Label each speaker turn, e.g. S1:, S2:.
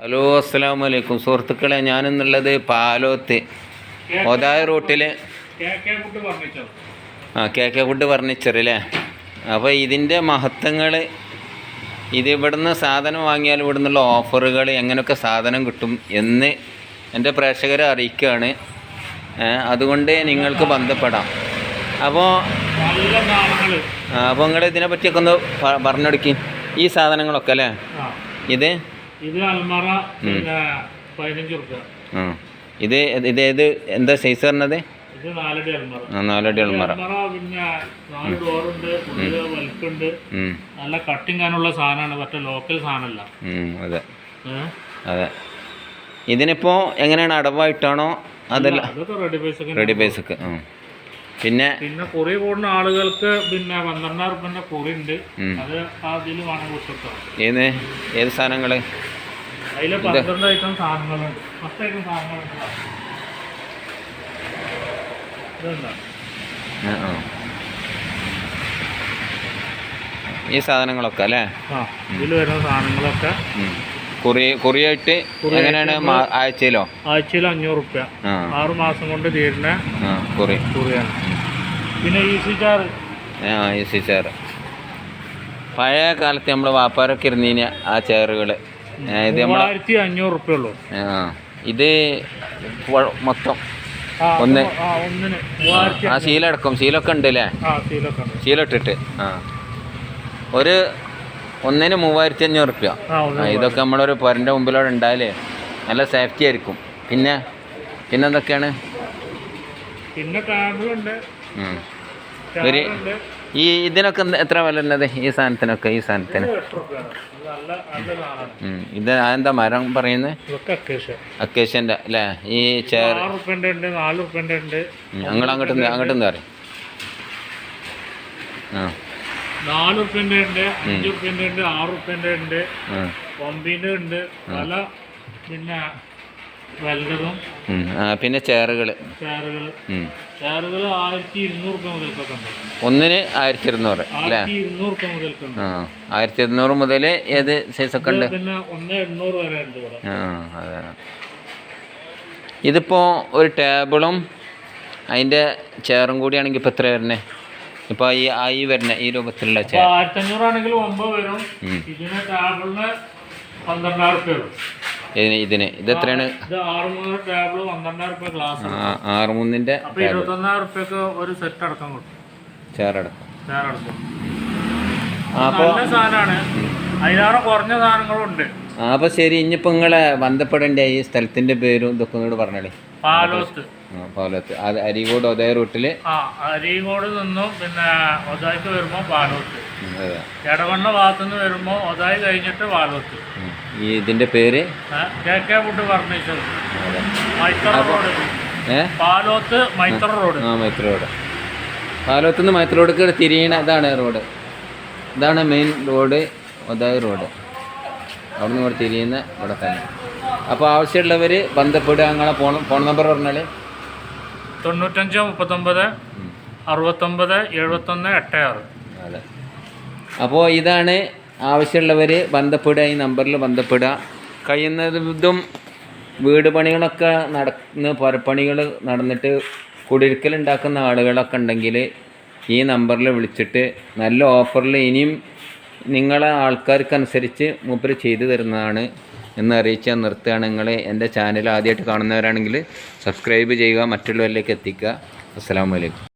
S1: Hello അസ്സാം വലൈക്കും സുഹൃത്തുക്കളെ ഞാനെന്നുള്ളത് പാലോത്ത്. ഓതായ റൂട്ടിൽ
S2: പറഞ്ഞോ
S1: ആ കെ കെ ഫുഡ് ഫർണിച്ചർ അല്ലേ അപ്പോൾ ഇതിന്റെ മഹത്വങ്ങൾ ഇത് ഇവിടുന്ന് സാധനം വാങ്ങിയാൽ ഇവിടുന്നുള്ള ഓഫറുകൾ എങ്ങനെയൊക്കെ സാധനം കിട്ടും എന്ന് എന്റെ പ്രേക്ഷകരെ അറിയിക്കുകയാണ് അതുകൊണ്ട് നിങ്ങൾക്ക് ബന്ധപ്പെടാം. അപ്പോൾ അപ്പോൾ നിങ്ങൾ ഇതിനെ പറ്റിയൊക്കെ ഒന്ന് പ- പറഞ്ഞെടുക്കി. ഈ സാധനങ്ങളൊക്കെ അല്ലേ ഇത്
S2: ഇത് അൽമറ പിന്നെ പതിനഞ്ച് റുപ്യ
S1: ആ. ഇത് ഇത് ഏത് എന്താ സൈസ് പറഞ്ഞത്?
S2: ഇത് നാലടി അൽമറ.
S1: ആ, നാലടി അൽമറ.
S2: അൽമറ പിന്നെ നാല് ഡോറുണ്ട് ഉള്ളിൽ വലിപ്പുണ്ട്.
S1: ഉം,
S2: നല്ല കട്ടിങ് ആനുള്ള സാധനമാണ് മറ്റേ ലോക്കൽ സാധനമല്ല.
S1: ഉം, അതെ. അതെ. ഇതിനിപ്പോൾ എങ്ങനെയാണ് അടവായിട്ടാണോ അതല്ല?
S2: അതൊക്കെ റെഡി പൈസ
S1: റെഡി പൈസക്ക് ആ പിന്നെ
S2: പിന്നെ കുറി കൂടുന്ന ആളുകൾക്ക് പിന്നെ പന്ത്രണ്ടായിരം റുപ്യന്റെ കുറി ഉണ്ട്. അത് അതിൽ വാങ്ങി കൊടുത്തിട്ടോ
S1: ഏത് ഏത് സാധനങ്ങൾ
S2: അതിൽ പന്ത്രണ്ട് ഐറ്റം സാധനങ്ങളുണ്ട്. പത്ത് ഐറ്റം സാധനങ്ങളുണ്ട്.
S1: ഈ സാധനങ്ങളൊക്കെ അല്ലേ?
S2: ഇതിൽ വരുന്ന സാധനങ്ങളൊക്കെ.
S1: കുറി കുറിയായിട്ട് എങ്ങനെയാണ് ആഴ്ചയിലോ?
S2: ആഴ്ചയിൽ അഞ്ഞൂറ് റുപ്യ ആറ് മാസം കൊണ്ട് തീരുന്ന
S1: കുറി.
S2: കുറിയാണ്. പിന്നെ ഈസി ചാറ്?
S1: ആ ഈ സി ചെയർ പഴയ കാലത്ത് നമ്മൾ വാപ്പാരൊക്കെ ഇരുന്നീന ആ ചെയറുകൾ ഇത്
S2: മൂവായിരത്തി അഞ്ഞൂറ് റുപ്യ ഉള്ളൂ
S1: ആ ഇത് മൊത്തം. ഒന്ന്.
S2: ആ
S1: ശീലടക്കും. ശീലൊക്കെ ഉണ്ട് അല്ലേ ശീലമിട്ടിട്ട്. ആ. ഒരു ഒന്നിന് മൂവായിരത്തി അഞ്ഞൂറ് റുപ്യ.
S2: ആ
S1: ഇതൊക്കെ നമ്മളൊരു പൊരന്റെ മുമ്പിലൂടെ ഉണ്ടായാലേ നല്ല സേഫ്റ്റി ആയിരിക്കും. പിന്നെ പിന്നെന്തൊക്കെയാണ്?
S2: പിന്നെ ടാബുണ്ട്.
S1: ഒരു ഈ ഇതിനൊക്കെ എത്ര വില ഉള്ളത് ഈ സാധനത്തിനൊക്കെ ഈ സാധനത്തിന്?
S2: ഇത്
S1: എന്താ മരം പറയുന്നത്? അക്കേഷ്യന്റെ അല്ലേ? ഈ
S2: ചേർ
S1: ഞങ്ങൾ അങ്ങോട്ട് അങ്ങോട്ട് എന്താ പറയും?
S2: നാല് ഉണ്ട് അഞ്ച് ഉണ്ട് ആറ് ഉണ്ട്. പല പിന്നെ വലുതും
S1: പിന്നെ ചെയറുകൾ.
S2: ചെയറുകൾ ചെയറുകൾ ആയിരത്തി ഇരുന്നൂറ് റുപ്യ മുതൽക്കൊക്കെ ഉണ്ട്.
S1: ഒന്നിന് ആയിരത്തി ഇരുന്നൂറ് അല്ലേ?
S2: ആയിരത്തി ഇരുന്നൂറ് റുപ്യ
S1: ആ ആയിരത്തി ഇരുന്നൂറ് മുതൽ ഏത് സൈസൊക്കെ ഉണ്ട്?
S2: പിന്നെ ഒന്ന് എണ്ണൂറ് വരെ ഉണ്ട് ഇതിപ്പോ
S1: ആ അതെ. ഇതിപ്പോൾ ഒരു ടേബിളും അതിന്റെ ചെയറും കൂടിയാണെങ്കിൽ ഇപ്പോൾ എത്ര വരണേ ഇപ്പോൾ ഈ ആയി വരുന്ന ഈ രൂപത്തിലുള്ള ചെയർ.
S2: ആയിരത്തി അഞ്ഞൂറാണെങ്കിൽ ഒമ്പത് വരും. ഇതിന് ടേബിളിന് പന്ത്രണ്ടായിരം റുപ്യ വരും.
S1: ഇതിന് ഇതിന്. ഇത് എത്രയാണ്?
S2: ആറ്
S1: മൂന്നിന്റെ
S2: അപ്പൊ ഒരു സെറ്റ് അടക്കം കിട്ടും അടക്കം
S1: ആ അപ്പോൾ
S2: സാധനമാണ്. അതിലേറെ കുറഞ്ഞ സാധനങ്ങളുണ്ട്.
S1: ആ ശരി ഇനിയിപ്പോ നിങ്ങളെ ബന്ധപ്പെടേണ്ട ഈ സ്ഥലത്തിന്റെ പേരും ഇതൊക്കെ കൂടെ പറഞ്ഞോളി
S2: പാലോത്ത്.
S1: പാലത്ത്. അത് അരീകോട് ഒതേ റൂട്ടിൽ?
S2: അരീകോട് നിന്നും പിന്നെ ഒതായ്ക്ക് വരുമ്പോ പാലോത്ത്. എടവണ്ണ ഭാഗത്തുനിന്ന് വരുമ്പോ ഒതായി കഴിഞ്ഞിട്ട് പാലോത്ത്.
S1: ഈ ഇതിന്റെ പേര്?
S2: പാലോത്ത് മൈത്തറ റോഡ്.
S1: ആ മൈത്ര റോഡ്. പാലത്തു നിന്ന് മൈത്ര റോഡ് തിരിയണ ഇതാണ് റോഡ്. ഇതാണ് മെയിൻ റോഡ് ഒതായി റോഡ് അവിടെ നിന്ന് ഇവിടെ തിരിയുന്ന ഇവിടെ തന്നെ. അപ്പോൾ ആവശ്യമുള്ളവർ ബന്ധപ്പെടുക അങ്ങനെ ഫോൺ ഫോൺ നമ്പർ പറഞ്ഞാൽ
S2: തൊണ്ണൂറ്റഞ്ച് മുപ്പത്തൊമ്പത് അറുപത്തൊമ്പത് എഴുപത്തൊന്ന് എട്ട് ആറ്.
S1: അതെ. അപ്പോൾ ഇതാണ് ആവശ്യമുള്ളവർ ബന്ധപ്പെടുക ഈ നമ്പറിൽ ബന്ധപ്പെടുക. കഴിയുന്നതും വീട് പണികളൊക്കെ നടന്ന് പുരപ്പണികൾ നടന്നിട്ട് കുടിരിക്കലുണ്ടാക്കുന്ന ആളുകളൊക്കെ ഉണ്ടെങ്കിൽ ഈ നമ്പറിൽ വിളിച്ചിട്ട് നല്ല ഓഫറിൽ ഇനിയും നിങ്ങളെ ആൾക്കാർക്കനുസരിച്ച് മൂപ്പര് ചെയ്തു തരുന്നതാണ് എന്ന് അറിയിച്ചാൽ നിർത്തുകയാണ്. നിങ്ങൾ എന്റെ ചാനൽ ആദ്യമായിട്ട് കാണുന്നവരാണെങ്കിൽ സബ്സ്ക്രൈബ് ചെയ്യുക മറ്റുള്ളവരിലേക്ക് എത്തിക്കുക. അസ്സാം വലൈക്കും